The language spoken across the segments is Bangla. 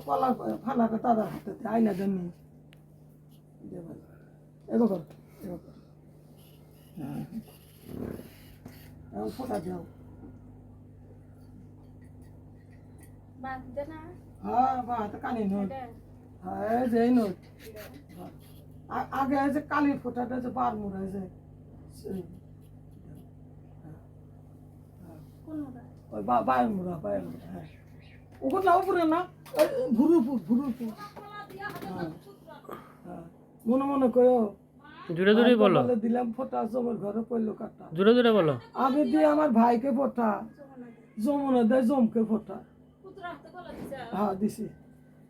কলা ফালাটা তারা হাতে আইনা দেন এবার এবার হ্যাঁ। এখন ফোটা দাও হ্যাঁ হ্যাঁ আগে যে কালির ফোটাটা যে বার মুড়া যে। সেই, কোন ওটা? ওই বা বায়ের মুড়া বায়ের মুড়া হ্যাঁ। ওগুলো না? উপরে না ওই ভুরুপুর ভুরুপুর হ্যাঁ হ্যাঁ। মনে মনে কয়ো জোরে জোরে বলো। দিলাম ফোটা জমের ঘরে পড়ল কাটা। জোরে জোরে বলো। আগে দিয়ে আমার ভাইকে ফোটা। জমনে দেয় জমকে ফোটা। হ্যাঁ দিছি।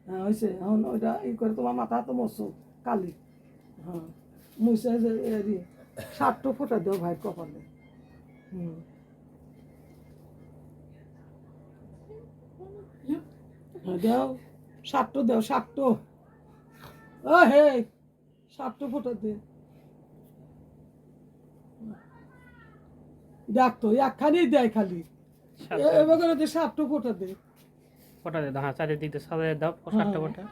হ্যাঁ হয়েছে এখন ওইটা ই করে তোমার মাথা তো মরছো কালি। হ্যাঁ। মুছে ষাটটো ফোটা দেও ভাই কপালে। হুম। দেও ষাটটো দেও ষাটটো ও হে ষাটটো ফোটা দে। দেখ তো একখানি দেয় খালি। এবার করে দে ফোটা দে। ফটা দে হ্যাঁ চারিদিক দিয়ে সাজায় দাও সাতটা ফটা।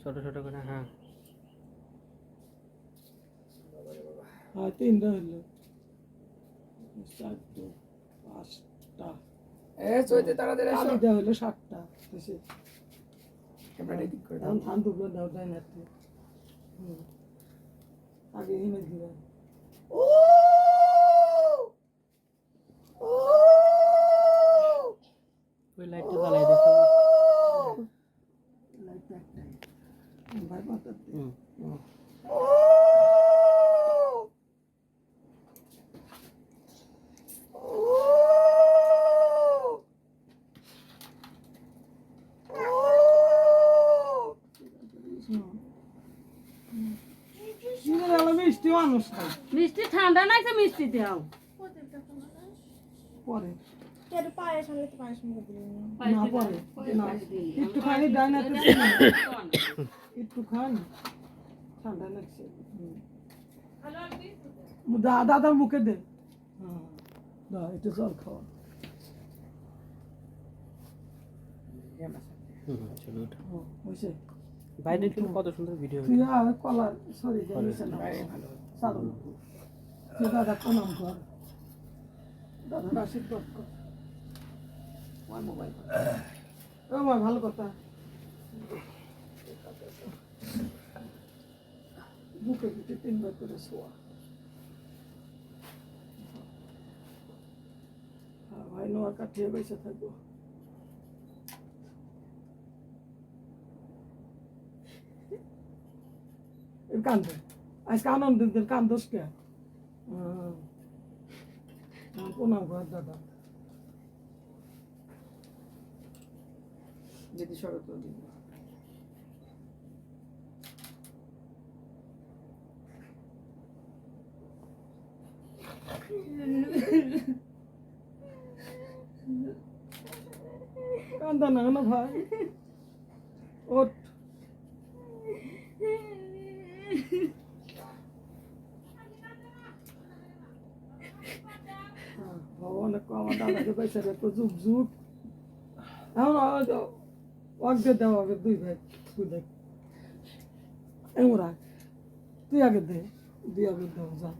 ছোট ছোট করে হ্যাঁ। হ্যাঁ তিনটা হইল। চারটে পাঁচটা। এ চৈতে তাড়াতাড়ি এসো। আলিটা হলো সাতটা। বুঝছি ক্যামেরাটা ঠিক করে দাও। ধান দুপুরে দাও তাই না আগে ইমেজ দিবা। ও ওই লাইটটা জ্বালাই দিতে লাইট একটাই ভাই মাথা দে হুম ও মিষ্টি মানুষ মিষ্টি ঠান্ডা নাই তো মিষ্টি দাও। পরে। একটুখানি ডাইনাতে একটুখানি ঠান্ডা লাগছে। হুম। দা দাদার মুখে দে। হ্যাঁ দা একটু জল খাওয়া হয়েছে বাইরে কিন্তু কত সুন্দর ভিডিও তুই আর কলা সরি জানিস না। চালু তুই দাদা প্রণাম কর। দাদার আশীর্বাদ কর। আমার মোবাইল ও মা ভালো কথা। বুকে পিঠে তিনবার করে শোয়া। হ্যাঁ ভাই নোয়ার কাঠিয়ে বেঁচে থাকব। কান্দে আজকে আনন্দের দিন কান্দোস কে প্রণাম কর দাদা? যদি শরৎ কান্দা না ভাই? ওঠ হ্যাঁ, একটু আমার দাদাকে পয়সা একটু যুগ যুগ এখন অর্ধেক দেওয়া হবে দুই ভাই তুই দেখ এমরা তুই আগে দে দুই আগে দেওয়া যা